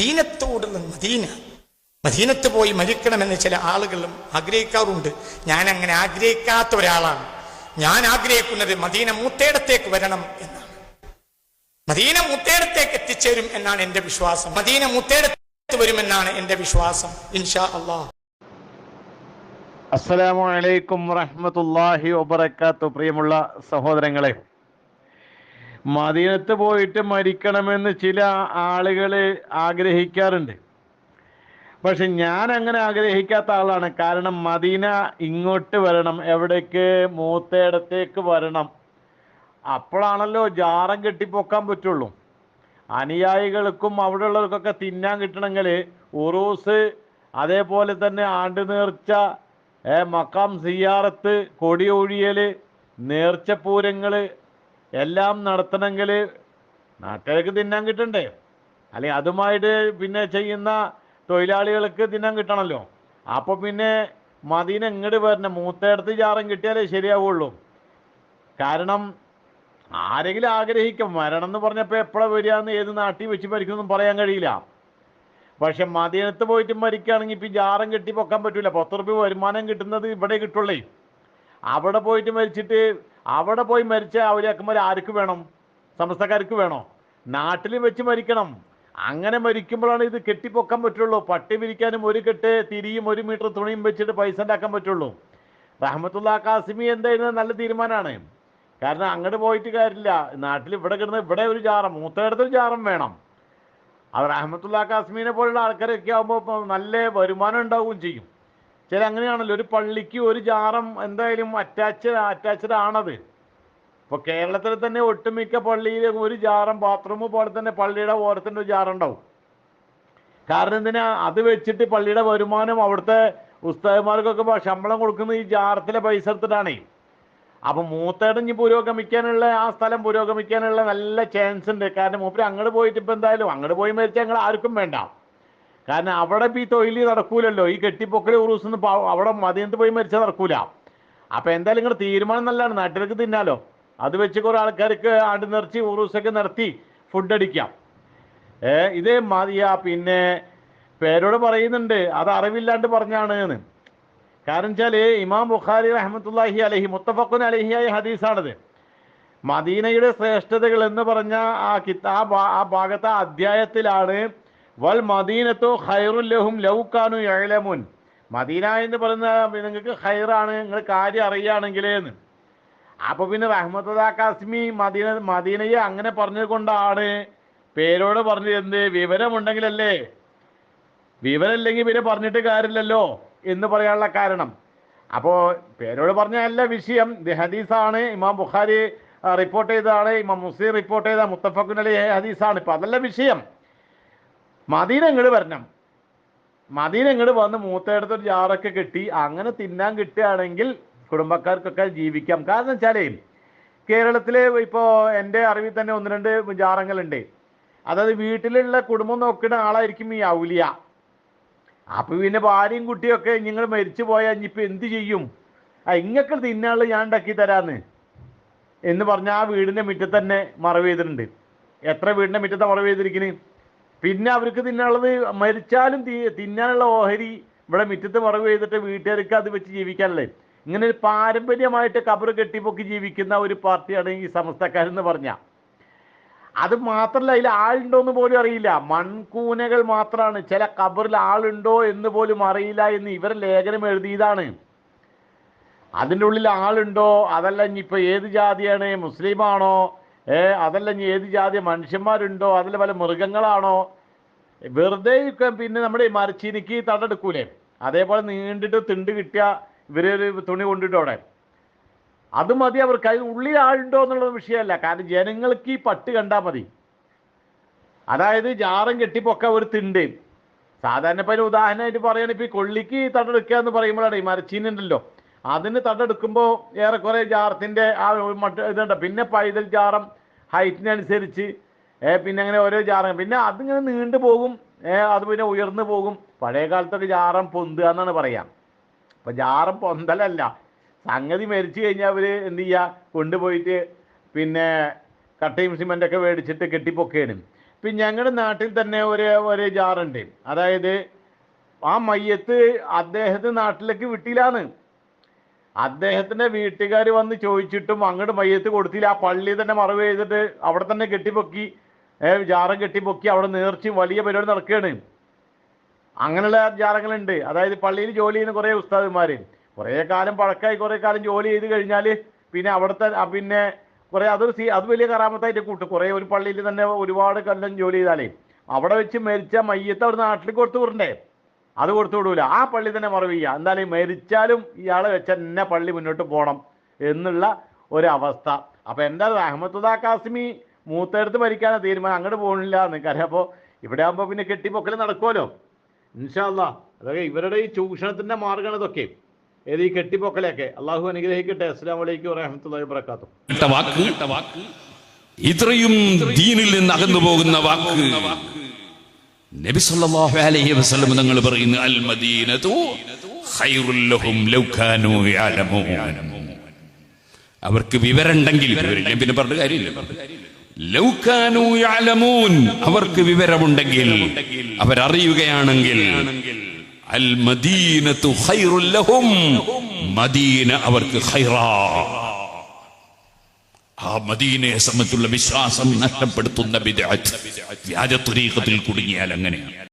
മദീനത്തോടുള്ള Medina മദീനത്ത് പോയി മരിക്കണമെന്ന് ചില ആളുകളും ആഗ്രഹിക്കാറുണ്ട്. ഞാൻ അങ്ങനെ ആഗ്രഹിക്കാത്ത ഒരാളാണ്. ഞാൻ ആഗ്രഹിക്കുന്നത് മദീന മൂത്തേടത്തേക്ക് വരണം എന്നാണ്. മദീന മൂത്തേടത്തേക്ക് എത്തിച്ചേരും എന്നാണ് എന്റെ വിശ്വാസം. മദീന മുത്തേടത്ത് വരുമെന്നാണ് എന്റെ വിശ്വാസം. ഇൻഷാ അള്ളാഹ്. അസ്സലാമു അലൈക്കും വറഹമത്തല്ലാഹി വബറകാത്തു. പ്രിയമുള്ള സഹോദരങ്ങളെ മദീനത്ത് പോയിട്ട് മരിക്കണമെന്ന് ചില ആളുകൾ ആഗ്രഹിക്കാറുണ്ട്. പക്ഷെ ഞാൻ അങ്ങനെ ആഗ്രഹിക്കാത്ത ആളാണ്. കാരണം മദീന ഇങ്ങോട്ട് വരണം എവിടേക്ക് മൂത്തയിടത്തേക്ക് വരണം. അപ്പോഴാണല്ലോ ജാറം കെട്ടിപ്പൊക്കാൻ പറ്റുള്ളൂ. അനുയായികൾക്കും അവിടെ ഉള്ളവർക്കൊക്കെ തിന്നാൻ കിട്ടണമെങ്കിൽ ഉറൂസ് അതേപോലെ തന്നെ ആണ്ട് നേർച്ച മക്കാം സിയാറത്ത് കൊടിയൊഴിയൽ നേർച്ചപ്പൂരങ്ങൾ എല്ലാം നടത്തണമെങ്കിൽ നാട്ടുകാർക്ക് തിന്നാൻ കിട്ടണ്ടേ? അല്ലെങ്കിൽ അതുമായിട്ട് പിന്നെ ചെയ്യുന്ന തൊഴിലാളികൾക്ക് തിന്നാൻ കിട്ടണമല്ലോ അപ്പോൾ പിന്നെ മദീന ഇങ്ങോട്ട് വരണം? മൂത്തയിടത്ത് ജാറം കിട്ടിയാലേ ശരിയാവുള്ളൂ. കാരണം ആരെങ്കിലും ആഗ്രഹിക്കും. മരണം എന്ന് പറഞ്ഞപ്പോൾ എപ്പോഴാണ് വരികയെന്ന് ഏത് നാട്ടിൽ വെച്ച് മരിക്കുമെന്നും പറയാൻ കഴിയില്ല. പക്ഷെ മദീനത്ത് പോയിട്ട് മരിക്കുകയാണെങ്കിൽ ഇപ്പം ജാറം കെട്ടി പൊക്കാൻ പറ്റൂല. പത്ത് റുപ്യ വരുമാനം കിട്ടുന്നത് ഇവിടെ കിട്ടുള്ളേ. അവിടെ പോയിട്ട് മരിച്ചിട്ട് അവിടെ പോയി മരിച്ച അവരാക്കുമ്പോൾ ആർക്ക് വേണം? സമസ്തക്കാർക്ക് വേണോ? നാട്ടിൽ വെച്ച് മരിക്കണം. അങ്ങനെ മരിക്കുമ്പോഴാണ് ഇത് കെട്ടിപ്പൊക്കാൻ പറ്റുള്ളൂ. പട്ടി വിരിക്കാനും ഒരു കെട്ട് തിരിയും ഒരു മീറ്റർ തുണിയും വെച്ചിട്ട് പൈസ ഉണ്ടാക്കാൻ പറ്റുള്ളൂ. റഹമത്തുള്ള കാസിമി എന്തായിരുന്നു? നല്ല തീരുമാനമാണ്. കാരണം അങ്ങോട്ട് പോയിട്ട് കാര്യമില്ല. നാട്ടിൽ ഇവിടെ കിടന്ന് ഇവിടെ ഒരു ജാറം മൂത്തയിടത്ത് ഒരു ജാറം വേണം. അത് റഹമത്തുള്ള കാസ്മീനെ പോലുള്ള ആൾക്കാരൊക്കെ ആകുമ്പോൾ നല്ല വരുമാനം ഉണ്ടാവുകയും ചെയ്യും. ചില അങ്ങനെയാണല്ലോ ഒരു പള്ളിക്ക് ഒരു ജാറം എന്തായാലും അറ്റാച്ച് അറ്റാച്ച്ഡ് ആണത്. ഇപ്പോൾ കേരളത്തിൽ തന്നെ ഒട്ടുമിക്ക പള്ളിയിൽ ഒരു ജാറം ബാത്റൂം പോലെ തന്നെ പള്ളിയുടെ ഓരത്തിന്റെ ഒരു ജാറുണ്ടാവും. കാരണം എന്തിനാ? അത് വെച്ചിട്ട് പള്ളിയുടെ വരുമാനം അവിടുത്തെ ഉസ്താദന്മാർക്കൊക്കെ ശമ്പളം കൊടുക്കുന്നത് ഈ ജാറത്തിലെ പൈസ എടുത്തിട്ടാണേ. അപ്പം ഇനി പുരോഗമിക്കാനുള്ള ആ സ്ഥലം പുരോഗമിക്കാനുള്ള നല്ല ചാൻസ് ഉണ്ട്. കാരണം മൂപ്പര് അങ്ങോട്ട് പോയിട്ട് ഇപ്പം എന്തായാലും അങ്ങോട്ട് പോയി മരിച്ചാൽ ഞങ്ങൾ ആർക്കും വേണ്ട. കാരണം അവിടെ ഇപ്പം ഈ തൊഴിൽ നടക്കൂലല്ലോ. ഈ കെട്ടിപ്പൊക്കൽ ഉറൂസ് അവിടെ മദീനത്ത് പോയി മരിച്ചാൽ നടക്കൂല. അപ്പം എന്തായാലും ഇങ്ങനെ തീരുമാനം നല്ലതാണ്. നാട്ടിലേക്ക് തിന്നാലോ. അത് വെച്ച് കുറേ ആൾക്കാർക്ക് ആണ്ട് നിറച്ച് ഉറൂസൊക്കെ നിർത്തി ഫുഡ് അടിക്കാം. ഇത് മതിയ പിന്നെ പേരോട് പറയുന്നുണ്ട്. അത് അറിവില്ലാണ്ട് പറഞ്ഞാണ് എന്ന് കാരണം വെച്ചാൽ ഇമാം ബുഖാരി റഹ്മത്തുല്ലാഹി അലഹി മുത്തഫക്കുൻ അലഹിയായ ഹദീസാണത്. മദീനയുടെ ശ്രേഷ്ഠതകൾ എന്ന് പറഞ്ഞ ആ കിത്താ ആ ഭാഗത്തെ അധ്യായത്തിലാണ് വൽ മദീനത്തോ ഖൈറുല്ലഹും ലൗക്കാനു എഴലമുൻ മദീന എന്ന് പറയുന്ന നിങ്ങൾക്ക് ഖൈറാണ് നിങ്ങൾ കാര്യം അറിയുകയാണെങ്കിൽ എന്ന് അപ്പൊ പിന്നെ റഹ്മത്ത് കാസ്മി മദീന മദീനയെ അങ്ങനെ പറഞ്ഞുകൊണ്ടാണ് പേരോട് പറഞ്ഞത് എന്ത്? വിവരമുണ്ടെങ്കിലല്ലേ? വിവരമില്ലെങ്കിൽ പിന്നെ പറഞ്ഞിട്ട് കാര്യമില്ലല്ലോ എന്ന് പറയാനുള്ള കാരണം. അപ്പോൾ പേരോട് പറഞ്ഞല്ല വിഷയം ഇത് ഹദീസാണ്. ഇമാം ബുഖാരി റിപ്പോർട്ട് ചെയ്തതാണ് ഇമാം മുസ്ലിം റിപ്പോർട്ട് ചെയ്ത മുത്തഫക്കുനലി ഹദീസാണ്. ഇപ്പം അതല്ല വിഷയം. മദീന ഇങ്ങോട്ട് വരണം. മദീന ഇങ്ങോട്ട് വന്ന് മൂത്തയിടത്ത് ഒരു ജാറൊക്കെ കിട്ടി. അങ്ങനെ തിന്നാൻ കിട്ടുകയാണെങ്കിൽ കുടുംബക്കാർക്കൊക്കെ ജീവിക്കാം. കാരണം വെച്ചാലേ കേരളത്തിൽ ഇപ്പോൾ എന്റെ അറിവിൽ തന്നെ ഒന്ന് രണ്ട് ജാറങ്ങളുണ്ട്. അതായത് വീട്ടിലുള്ള കുടുംബം നോക്കുന്ന ആളായിരിക്കും ഈ ഔലിയ. അപ്പൊ പിന്നെ ഭാര്യയും കുട്ടിയൊക്കെ നിങ്ങൾ മരിച്ചു പോയാൽ ഇനിയിപ്പോൾ എന്ത് ചെയ്യും? ആ ഇങ്ങക്ക് തിന്നാൾ ഞാൻ ഉണ്ടാക്കി തരാന്ന് എന്ന് പറഞ്ഞ ആ വീടിന്റെ മുറ്റത്ത് തന്നെ മറവ് ചെയ്തിട്ടുണ്ട്. എത്ര വീടിന്റെ മുറ്റത്തെ മറവ് ചെയ്തിരിക്കുന്നത് പിന്നെ അവർക്ക് തിന്നാനുള്ളത് മരിച്ചാലും തിന്നാനുള്ള ഓഹരി ഇവിടെ മുറ്റത്ത് മറവ് ചെയ്തിട്ട് വീട്ടുകാർക്ക് അത് വെച്ച് ജീവിക്കാനല്ലേ? ഇങ്ങനെ ഒരു പാരമ്പര്യമായിട്ട് കബർ കെട്ടിപ്പൊക്കി ജീവിക്കുന്ന ഒരു പാർട്ടിയാണ് ഈ സമസ്തക്കാരെന്ന് പറഞ്ഞ. അത് മാത്രമല്ല അതിൽ ആളുണ്ടോ എന്ന് പോലും അറിയില്ല. മൺകൂനകൾ മാത്രമാണ് ചില കബറിൽ ആളുണ്ടോ എന്ന് പോലും അറിയില്ല എന്ന് ഇവർ ലേഖനം എഴുതിയതാണ്. അതിന്റെ ഉള്ളിൽ ആളുണ്ടോ? അതല്ല ഇനിയിപ്പോൾ ഏത് ജാതിയാണ്? മുസ്ലിമാണോ? ഏ അതല്ല ഇനി ഏത് ജാതി മനുഷ്യന്മാരുണ്ടോ അതിൽ പല മൃഗങ്ങളാണോ? വെറുതെ പിന്നെ നമ്മുടെ ഈ മരച്ചീനിക്ക് തടെടുക്കൂലേ അതേപോലെ നീണ്ടിട്ട് തിണ്ട് കിട്ടിയ ഇവരൊരു തുണി കൊണ്ടിട്ടോടെ അത് മതി അവർക്ക് അതിന് ഉള്ളിൽ ആളുണ്ടോ എന്നുള്ള വിഷയമല്ല. കാരണം ജനങ്ങൾക്ക് ഈ പട്ട് കണ്ടാൽ മതി. അതായത് ജാറം കെട്ടിപ്പൊക്കെ ഒരു തിണ്ട്. സാധാരണ ഇപ്പം ഉദാഹരണമായിട്ട് പറയുകയാണെങ്കിൽ ഇപ്പോൾ ഈ കൊള്ളിക്ക് തടെടുക്കുക എന്ന് പറയുമ്പോഴാണ് ഈ മരച്ചീനുണ്ടല്ലോ അതിന് തടെടുക്കുമ്പോൾ ഏറെക്കുറെ ജാറത്തിന്റെ ആ മട്ട് ഇതുണ്ട്. പിന്നെ പൈതൽ ജാറം ഹൈറ്റിനനുസരിച്ച് പിന്നെ അങ്ങനെ ഓരോ ജാറം പിന്നെ അതിങ്ങനെ നീണ്ടു പോകും അത് പിന്നെ ഉയർന്നു പോകും. പഴയ കാലത്തൊക്കെ ജാറം പൊന്തുക എന്നാണ് പറയാം. അപ്പം ജാറം പൊന്തലല്ല. സംഗതി മരിച്ചു കഴിഞ്ഞാൽ അവർ എന്ത് ചെയ്യുക കൊണ്ടുപോയിട്ട് പിന്നെ കട്ടയും സിമെന്റൊക്കെ മേടിച്ചിട്ട് കെട്ടിപ്പൊക്കുകയാണ് പിന്നെ ഞങ്ങളുടെ നാട്ടിൽ തന്നെ ഒരു ഒരു ജാറുണ്ട്. അതായത് ആ മയ്യത്ത് അദ്ദേഹത്തെ നാട്ടിലേക്ക് വിട്ടില്ലാന്ന്. അദ്ദേഹത്തിന്റെ വീട്ടുകാർ വന്ന് ചോദിച്ചിട്ടും അങ്ങോട്ട് മയ്യത്ത് കൊടുത്തില്ല. ആ പള്ളി തന്നെ മറവ് ചെയ്തിട്ട് അവിടെ തന്നെ കെട്ടിപ്പൊക്കി ജാറം കെട്ടിപ്പൊക്കി അവിടെ നേർച്ചയും വലിയ പരിപാടി നടക്കുകയാണ്. അങ്ങനെയുള്ള ജാറങ്ങളുണ്ട് അതായത് പള്ളിയിൽ ജോലി ചെയ്യുന്ന കുറേ ഉസ്താദുമാർ കുറേ കാലം പഴക്കമായി കുറേ കാലം ജോലി ചെയ്ത് കഴിഞ്ഞാൽ പിന്നെ അവിടുത്തെ പിന്നെ കുറേ അതൊരു സീ അത് വലിയ കറാമത്തായിട്ട് കൂട്ടും. കുറേ ഒരു പള്ളിയിൽ തന്നെ ഒരുപാട് കല്ലം ജോലി ചെയ്താലേ. അവിടെ വെച്ച് മരിച്ച മയ്യത്ത് അവിടെ നാട്ടിൽ കൊടുത്തു വിടണ്ടേ? അത് കൊടുത്തു വിടൂല. ആ പള്ളി തന്നെ മറവ് ചെയ്യുക. എന്തായാലും മരിച്ചാലും ഇയാളെ വെച്ച എന്നെ പള്ളി മുന്നോട്ട് പോകണം എന്നുള്ള ഒരവസ്ഥ. അപ്പോൾ എന്താ അഹമ്മദുദാ കാസിമി മൂത്തെടുത്ത് മരിക്കാനാണ് തീരുമാനം. അങ്ങോട്ട് പോകണില്ല എന്നൊക്കെ കാര്യം അപ്പോൾ ഇവിടെ ആകുമ്പോൾ പിന്നെ കെട്ടിപ്പൊക്കൽ നടക്കുമല്ലോ ഇൻഷാല്ല അതൊക്കെ ഇവരുടെ ഈ ചൂഷണത്തിന്റെ മാർഗമാണ് ഇതൊക്കെ. ഏത് ഈ കെട്ടിപ്പൊക്കലൊക്കെ. അള്ളാഹു അനുഗ്രഹിക്കട്ടെ. അസ്സാം വലൈക്കും വറഹമത്തല്ലാ വാത്തു ഇട്ട വാക്ക് ഇത്രയും ദീനിൽ നിന്ന് അകന്നു പോകുന്ന വാക്ക് നബി സല്ലല്ലാഹു അലൈഹി വസല്ലം തങ്ങൾ പറയുന്നു അൽ മദീനതു ഖൈറുൽ ലഹും ലൗ കാനൂ യഅലമൂൻ അവർക്ക് വിവരമുണ്ടെങ്കിൽ വിവരമില്ല പിന്നെ പറഞ്ഞ കാര്യമില്ല. ലൗ കാനൂ യഅലമൂൻ അവർക്ക് വിവരമുണ്ടെങ്കിൽ അവരറിയുകയാണെങ്കിൽ അൽ മദീനതു ഖൈറുൽ ലഹും. മദീന അവർക്ക് ഖൈറാ. ആ മദീനയെ സംബന്ധിച്ചുള്ള വിശ്വാസം നഷ്ടപ്പെടുത്തുന്ന ബിദ്അത്ത് വ്യാജ തുരീഖത്തിൽ കുടുങ്ങിയാൽ അങ്ങനെ